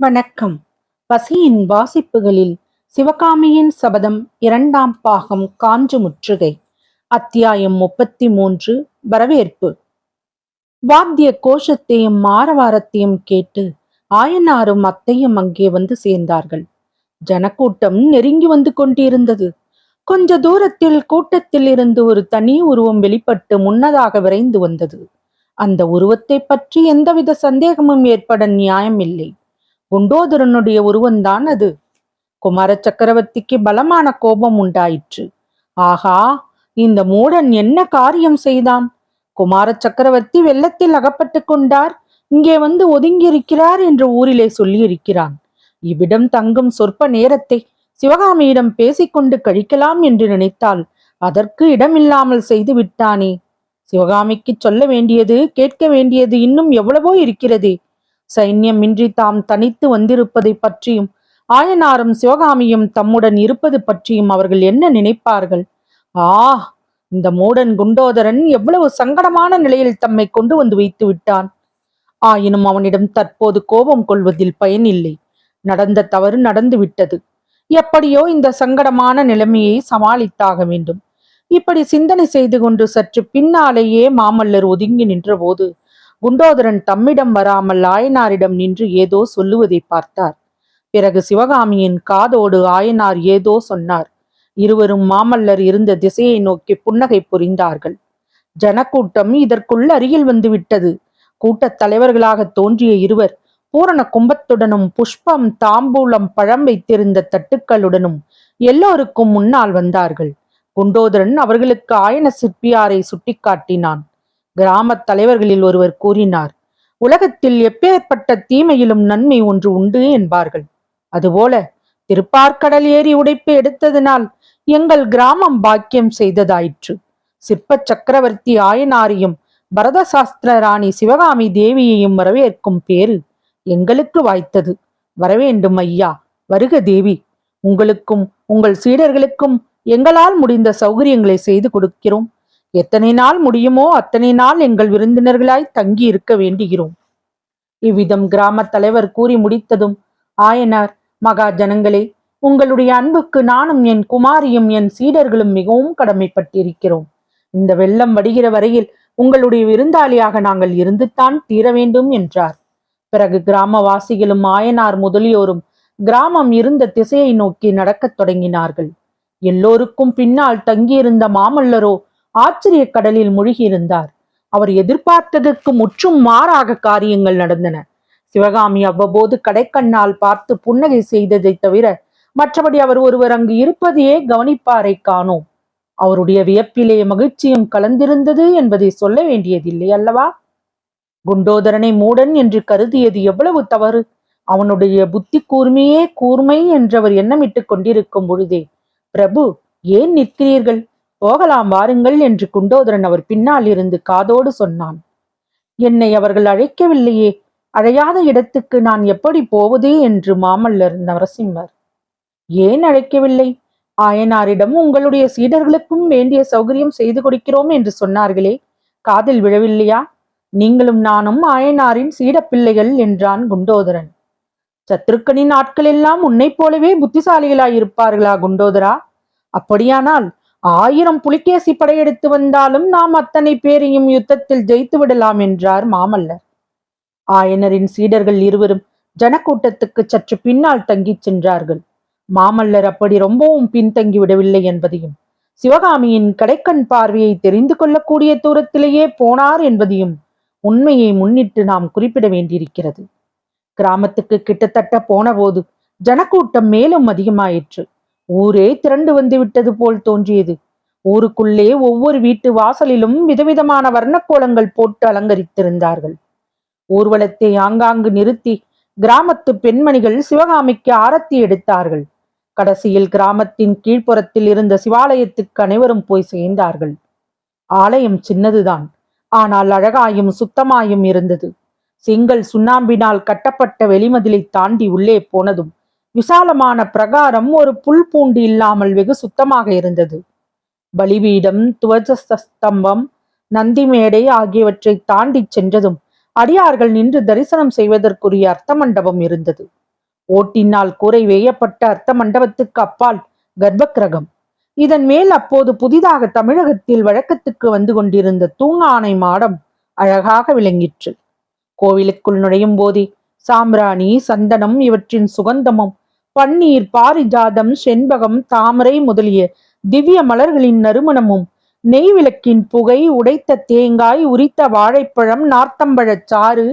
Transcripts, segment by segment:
வணக்கம். பசியின் வாசிப்புகளில் சிவகாமியின் சபதம் இரண்டாம் பாகம் காஞ்சு முற்றுகை. அத்தியாயம் முப்பத்தி மூன்று வரவேற்பு. வாத்திய கோஷத்தையும் மாரவாரத்தையும் கேட்டு ஆயனாரும் அத்தையும் அங்கே வந்து சேர்ந்தார்கள். ஜனக்கூட்டம் நெருங்கி வந்து கொண்டிருந்தது. கொஞ்ச தூரத்தில் கூட்டத்தில் இருந்து ஒரு தனி உருவம் வெளிப்பட்டு முன்னதாக விரைந்து வந்தது. அந்த உருவத்தை பற்றி எந்தவித சந்தேகமும் ஏற்பட நியாயமில்லை. குண்டோதரனுடைய உருவந்தான் அது. குமார சக்கரவர்த்திக்கு பலமான கோபம் உண்டாயிற்று. ஆகா இந்த மூடன் என்ன காரியம் செய்தான்? குமார சக்கரவர்த்தி வெள்ளத்தில் அகப்பட்டு கொண்டார். இங்கே வந்து ஒதுங்கியிருக்கிறார் என்று ஊரிலே சொல்லியிருக்கிறான். இவ்விடம் தங்கும் சொற்ப நேரத்தை சிவகாமியிடம் பேசிக்கொண்டு கழிக்கலாம் என்று நினைத்தால் அதற்கு இடமில்லாமல் செய்து விட்டானே. சிவகாமிக்கு சொல்ல வேண்டியது கேட்க வேண்டியது இன்னும் எவ்வளவோ இருக்கிறதே. சைன்யமின்றி தாம் தனித்து வந்திருப்பதை பற்றியும் ஆயனாரும் சிவகாமியும் தம்முடன் இருப்பது பற்றியும் அவர்கள் என்ன நினைப்பார்கள்? ஆ இந்த மூடன் குண்டோதரன் எவ்வளவு சங்கடமான நிலையில் தம்மை கொண்டு வந்து வைத்து விட்டான். ஆயினும் அவனிடம் தற்போது கோபம் கொள்வதில் பயனில்லை நடந்த தவறு நடந்து விட்டது. எப்படியோ இந்த சங்கடமான நிலைமையை சமாளித்தாக வேண்டும். இப்படி சிந்தனை செய்து கொண்டு சற்று பின்னாலேயே மாமல்லர் ஒதுங்கி நின்றபோது குண்டோதரன் தம்மிடம் வராமல் ஆயனாரிடம் நின்று ஏதோ சொல்லுவதை பார்த்தார். பிறகு சிவகாமியின் காதோடு ஆயனார் ஏதோ சொன்னார். இருவரும் மாமல்லர் இருந்த திசையை நோக்கி புன்னகை புரிந்தார்கள். ஜனக்கூட்டம் இதற்குள் அருகில் வந்து விட்டது கூட்டத் தலைவர்களாக தோன்றிய இருவர் பூரண கும்பத்துடனும் புஷ்பம் தாம்பூலம் பழம் வைத்திருந்த தட்டுக்களுடனும் எல்லோருக்கும் முன்னால் வந்தார்கள். குண்டோதரன் அவர்களுக்கு ஆயன சிற்பியாரை சுட்டிக்காட்டினான். கிராமத் தலைவர்களில் ஒருவர் கூறினார் உலகத்தில் எப்பேற்பட்ட தீமையிலும் நன்மை ஒன்று உண்டு என்பார்கள். அதுபோல திருப்பார்க்கடல் ஏரி உடைப்பு எடுத்ததினால் எங்கள் கிராமம் பாக்கியம் செய்ததாயிற்று. சிற்ப சக்கரவர்த்தி ஆயனாரையும் பரத சாஸ்திர ராணி சிவகாமி தேவியையும் வரவேற்கும் பேரு எங்களுக்கு வாய்த்தது. வரவேண்டும் ஐயா வருக தேவி. உங்களுக்கும் உங்கள் சீடர்களுக்கும் எங்களால் முடிந்த சௌகரியங்களை செய்து கொடுக்கிறோம். எத்தனை நாள் முடியுமோ அத்தனை நாள் எங்கள் விருந்தினர்களாய் தங்கி இருக்க வேண்டுகிறோம். இவ்விதம் கிராமத் தலைவர் கூறி முடித்ததும் ஆயனார் மகா ஜனங்களே உங்களுடைய அன்புக்கு நானும் என் குமாரியும் என் சீடர்களும் மிகவும் கடமைப்பட்டிருக்கிறோம். இந்த வெள்ளம் வடிகிற வரையில் உங்களுடைய விருந்தாளியாக நாங்கள் இருந்துத்தான் தீர வேண்டும் என்றார். பிறகு கிராமவாசிகளும் ஆயனார் முதலியோரும் கிராமம் இருந்த திசையை நோக்கி நடக்கத் தொடங்கினார்கள். எல்லோருக்கும் பின்னால் தங்கியிருந்த மாமல்லரோ ஆச்சரிய கடலில் மூழ்கியிருந்தார். அவர் எதிர்பார்த்ததற்கு முற்றும் மாறாக காரியங்கள் நடந்தன. சிவகாமி அவ்வப்போது கடைக்கண்ணால் பார்த்து புன்னகை செய்ததை தவிர மற்றபடி அவர் ஒருவர் அங்கு இருப்பதையே கவனிப்பாரை காணோம். அவருடைய வியப்பிலே மகிழ்ச்சியும் கலந்திருந்தது என்பதை சொல்ல வேண்டியதில்லை அல்லவா? குண்டோதரனை மூடன் என்று கருதியது எவ்வளவு தவறு? அவனுடைய புத்தி கூர்மையே கூர்மை என்றவர் எண்ணமிட்டுக் கொண்டிருக்கும் பொழுதே பிரபு ஏன் நிற்கிறீர்கள்? போகலாம் வாருங்கள் என்று குண்டோதரன் அவர் பின்னால் இருந்து காதோடு சொன்னான். என்னை அவர்கள் அழைக்கவில்லையே அழையாத இடத்துக்கு நான் எப்படி போவது என்று மாமல்லர் நரசிம்மர். ஏன் அழைக்கவில்லை? ஆயனாரிடம் உங்களுடைய சீடர்களுக்கும் வேண்டிய சௌகரியம் செய்து கொடுக்கிறோம் என்று சொன்னார்களே காதில் விழவில்லையா? நீங்களும் நானும் ஆயனாரின் சீடப்பிள்ளைகள் என்றான் குண்டோதரன். சத்ருக்கனின் ஆட்களெல்லாம் உன்னைப் போலவே புத்திசாலிகளாய் இருப்பார்களா குண்டோதரா? அப்படியானால் ஆயிரம் புலிகேசி படையெடுத்து வந்தாலும் நாம் அத்தனை பேரையும் யுத்தத்தில் ஜெயித்து விடலாம் என்றார் மாமல்லர். ஆயனரின் சீடர்கள் இருவரும் ஜனக்கூட்டத்துக்கு சற்று பின்னால் தங்கிச் சென்றார்கள். மாமல்லர் அப்படி ரொம்பவும் பின்தங்கி விடவில்லை என்பதையும் சிவகாமியின் கடைக்கண் பார்வையை தெரிந்து கொள்ளக்கூடிய தூரத்திலேயே போனார் என்பதையும் உண்மையை முன்னிட்டு நாம் குறிப்பிட வேண்டியிருக்கிறது. கிராமத்துக்கு கிட்டத்தட்ட போனபோது ஜனக்கூட்டம் மேலும் அதிகமாயிற்று. ஊரே திரண்டு வந்து விட்டது போல் தோன்றியது. ஊருக்குள்ளே ஒவ்வொரு வீட்டு வாசலிலும் விதவிதமான வர்ணக்கோலங்கள் போட்டு அலங்கரித்திருந்தார்கள். ஊர்வலத்தை ஆங்காங்கு நிறுத்தி கிராமத்து பெண்மணிகள் சிவகாமிக்கு ஆரத்தி எடுத்தார்கள். கடைசியில் கிராமத்தின் கீழ்ப்புறத்தில் இருந்த சிவாலயத்துக்கு அனைவரும் போய் சேர்ந்தார்கள். ஆலயம் சின்னதுதான். ஆனால் அழகாயும் சுத்தமாயும் இருந்தது. செங்கல் சுண்ணாம்பினால் கட்டப்பட்ட வெளிமதிலை தாண்டி உள்ளே போனதும் விசாலமான பிரகாரம் ஒரு புல் பூண்டு இல்லாமல் வெகு சுத்தமாக இருந்தது. பலிபீடம் துவஜஸ்தம்பம் நந்தி மேடை ஆகியவற்றை தாண்டி சென்றதும் அடியார்கள் நின்று தரிசனம் செய்வதற்குரிய அர்த்த மண்டபம் இருந்தது. ஓட்டினால் கூரை வேயப்பட்ட அர்த்த மண்டபத்துக்கு அப்பால் கர்ப்பக்கிரகம். இதன் மேல் அப்போது புதிதாக தமிழகத்தில் வழக்கத்துக்கு வந்து கொண்டிருந்த தூங்கானை மாடம் அழகாக விளங்கிற்று. கோவிலுக்குள் நுழையும் போதே சாம்பிராணி சந்தனம் இவற்றின் சுகந்தமும் பன்னீர் பாரிஜாதம் செண்பகம் தாமரை முதலிய திவ்ய மலர்களின் நறுமணமும் நெய் விளக்கின் புகை உடைத்த தேங்காய் உரித்த வாழைப்பழம் நார்த்தம்பழச் சாறு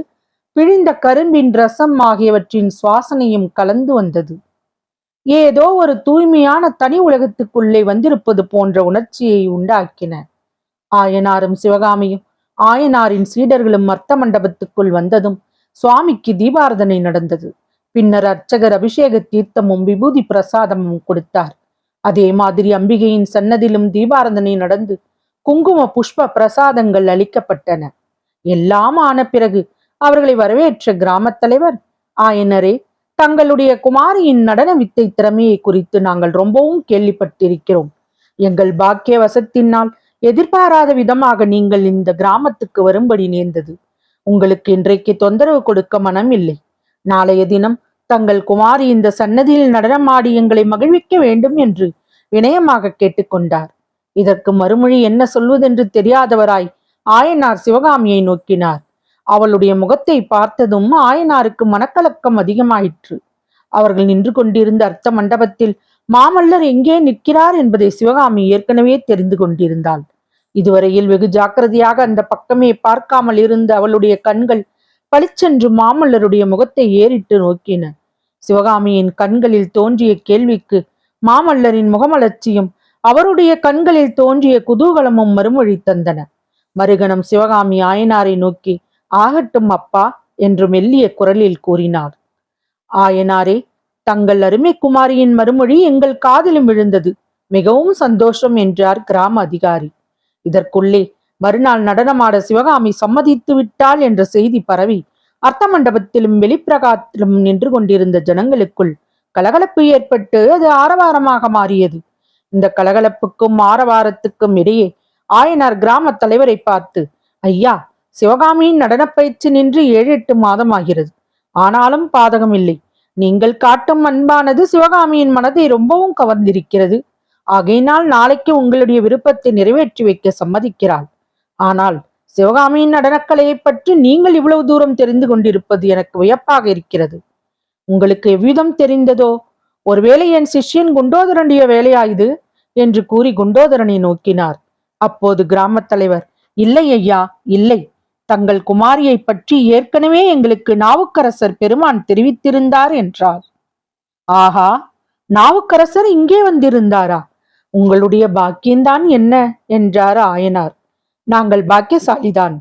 பிழிந்த கரும்பின் ரசம் ஆகியவற்றின் சுவாசனையும் கலந்து வந்தது. ஏதோ ஒரு தூய்மையான தனி உலகத்துக்குள்ளே வந்திருப்பது போன்ற உணர்ச்சியை உண்டாக்கின. ஆயனாரும் சிவகாமியும் ஆயனாரின் சீடர்களும் மர்த்த மண்டபத்துக்குள் வந்ததும் சுவாமிக்கு தீபாரதனை நடந்தது. பின்னர் அர்ச்சகர் அபிஷேக தீர்த்தமும் விபூதி பிரசாதமும் கொடுத்தார். அதே மாதிரி அம்பிகையின் சன்னதிலும் தீபாரதனை நடந்து குங்கும புஷ்ப பிரசாதங்கள் அளிக்கப்பட்டன. எல்லாம் ஆன பிறகு அவர்களை வரவேற்ற கிராமத் தலைவர் ஆயனரே தங்களுடைய குமாரியின் நடன வித்தை திறமையை குறித்து நாங்கள் ரொம்பவும் கேள்விப்பட்டிருக்கிறோம். எங்கள் பாக்கிய வசத்தினால் எதிர்பாராத விதமாக நீங்கள் இந்த கிராமத்துக்கு வரும்படி நேர்ந்தது. உங்களுக்கு இன்றைக்கு தொந்தரவு கொடுக்க மனம் இல்லை நாளைய தினம் தங்கள் குமாரி இந்த சன்னதியில் நடனமாடி எங்களை மகிழ்விக்க வேண்டும் என்று வினயமாக கேட்டுக்கொண்டார். இதற்கு மறுமொழி என்ன சொல்வதென்று தெரியாதவராய் ஆயனார் சிவகாமியை நோக்கினார். அவளுடைய முகத்தை பார்த்ததும் ஆயனாருக்கு மனக்கலக்கம் அதிகமாயிற்று. அவர்கள் நின்று கொண்டிருந்த அர்த்த மண்டபத்தில் மாமல்லர் எங்கே நிற்கிறார் என்பதை சிவகாமி ஏற்கனவே தெரிந்து கொண்டிருந்தாள். இதுவரையில் வெகு ஜாக்கிரதையாக அந்த பக்கமே பார்க்காமல் இருந்த அவளுடைய கண்கள் பளிச்சென்று மாமல்லருடைய முகத்தை ஏறிட்டு நோக்கின. சிவகாமியின் கண்களில் தோன்றிய கேள்விக்கு மாமல்லரின் முகமலர்ச்சியும் அவருடைய கண்களில் தோன்றிய குதூகலமும் மறுமொழி தந்தன. மறுகணம் சிவகாமி ஆயனாரை நோக்கி ஆகட்டும் அப்பா என்று மெல்லிய குரலில் கூறினார் ஆயனாரே தங்கள் அருமை குமாரியின் மறுமொழி எங்கள் காதிலும் விழுந்தது. மிகவும் சந்தோஷம் என்றார் கிராம அதிகாரி. இதற்குள்ளே மறுநாள் நடனமாட சிவகாமி சம்மதித்து விட்டாள் என்ற செய்தி பரவி அர்த்த மண்டபத்திலும் வெளிப்பிரகாத்திலும் நின்று கொண்டிருந்த ஜனங்களுக்குள் கலகலப்பு ஏற்பட்டு அது ஆரவாரமாக மாறியது. இந்த கலகலப்புக்கும் ஆரவாரத்துக்கும் இடையே ஆயனார் கிராம தலைவரை பார்த்து ஐயா சிவகாமியின் நடன பயிற்சி நின்று ஏழு எட்டு மாதம் ஆகிறது ஆனாலும் பாதகம் இல்லை நீங்கள் காட்டும் அன்பானது சிவகாமியின் மனதை ரொம்பவும் கவர்ந்திருக்கிறது. ஆகையினால் நாளைக்கு உங்களுடைய விருப்பத்தை நிறைவேற்றி வைக்க சம்மதிக்கிறாள். ஆனால் சிவகாமியின் நடனக்கலையை பற்றி நீங்கள் இவ்வளவு தூரம் தெரிந்து கொண்டிருப்பது எனக்கு வியப்பாக இருக்கிறது. உங்களுக்கு எவ்விதம் தெரிந்ததோ? ஒருவேளை என் சிஷ்யன் குண்டோதரனுடைய வேலையாயுது? என்று கூறி குண்டோதரனை நோக்கினார். அப்போது கிராமத் தலைவர் இல்லை ஐயா இல்லை. தங்கள் குமாரியை பற்றி ஏற்கனவே எங்களுக்கு நாவுக்கரசர் பெருமான் தெரிவித்திருந்தார் என்றார். ஆஹா! நாவுக்கரசர் இங்கே வந்திருந்தாரா? உங்களுடைய பாக்கியம்தான் என்ன? என்றார் ஆயனார். நாங்கள் பாக்கியசாலிதான்.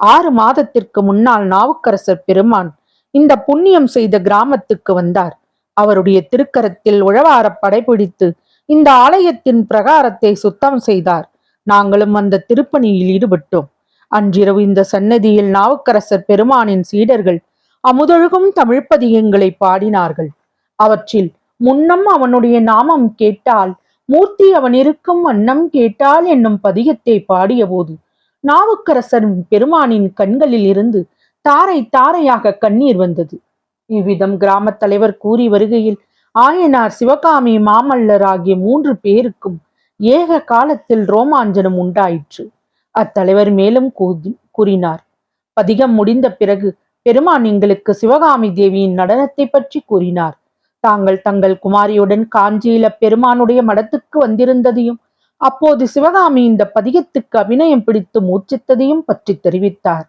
ஆறு மாதத்திற்கு முன்னால் நாவுக்கரசர் பெருமான் இந்த புண்ணியம் செய்த கிராமத்துக்கு வந்தார். அவருடைய திருக்கரத்தில் உழவார படைபிடித்து இந்த ஆலயத்தின் பிரகாரத்தை சுத்தம் செய்தார். நாங்களும் அந்த திருப்பணியில் ஈடுபட்டோம். அன்றிரவு இந்த சன்னதியில் நாவுக்கரசர் பெருமானின் சீடர்கள் அமுதொழுகும் தமிழ்ப்பதியங்களை பாடினார்கள். அவற்றில் முன்னம் அவனுடைய நாமம் கேட்டால் மூர்த்தி அவன் இருக்கும் வண்ணம் கேட்டால் என்னும் பதிகத்தை பாடியபோது நாவுக்கரசர் பெருமானின் கண்களில் இருந்து தாரை தாரையாக கண்ணீர் வந்தது. இவ்விதம் கிராமத் தலைவர் கூறி வருகையில் ஆயனார் சிவகாமி மாமல்லர் ஆகிய மூன்று பேருக்கும் ஏக காலத்தில் ரோமாஞ்சனம் உண்டாயிற்று. அத்தலைவர் மேலும் கூதி- கூறினார் பதிகம் முடிந்த பிறகு பெருமான் எங்களுக்கு சிவகாமி தேவியின் நடனத்தை பற்றி கூறினார். தாங்கள் தங்கள் குமாரியுடன் காஞ்சியில பெருமானுடைய மடத்துக்கு வந்திருந்ததையும் அப்போது சிவகாமி இந்த பதிகத்துக்கு அபிநயம் பிடித்து மூச்சித்ததையும் பற்றி தெரிவித்தார்.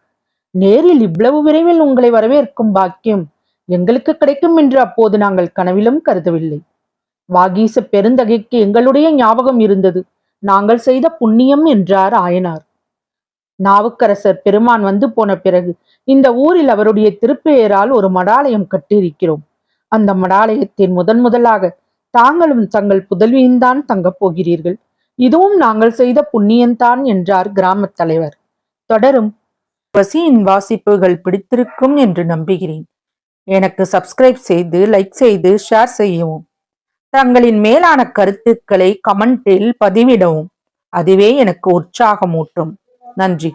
நேரில் இவ்வளவு விரைவில் உங்களை வரவேற்கும் பாக்கியம் எங்களுக்கு கிடைக்கும் என்று அப்போது நாங்கள் கனவிலும் கருதவில்லை. வாகீச பெருந்தகைக்கு எங்களுடைய ஞாபகம் இருந்தது. நாங்கள் செய்த புண்ணியம் என்றார் ஆயனார். நாவுக்கரசர் பெருமான் வந்து போன பிறகு இந்த ஊரில் அவருடைய திருப்பெயரால் ஒரு மடாலயம் கட்டியிருக்கிறோம். அந்த மடாலயத்தின் முதன் முதலாக தாங்களும் தங்கள் புதல்வியும்தான் தங்கப் போகிறீர்கள். இதுவும் நாங்கள் செய்த புண்ணியந்தான் என்றார் கிராமத் தலைவர். தொடரும். வசியின் வாசிப்புகள் பிடித்திருக்கும் என்று நம்புகிறேன். எனக்கு சப்ஸ்கிரைப் செய்து லைக் செய்து ஷேர் செய்யவும். தங்களின் மேலான கருத்துக்களை கமெண்டில் பதிவிடவும். அதுவே எனக்கு உற்சாகமூட்டும். நன்றி.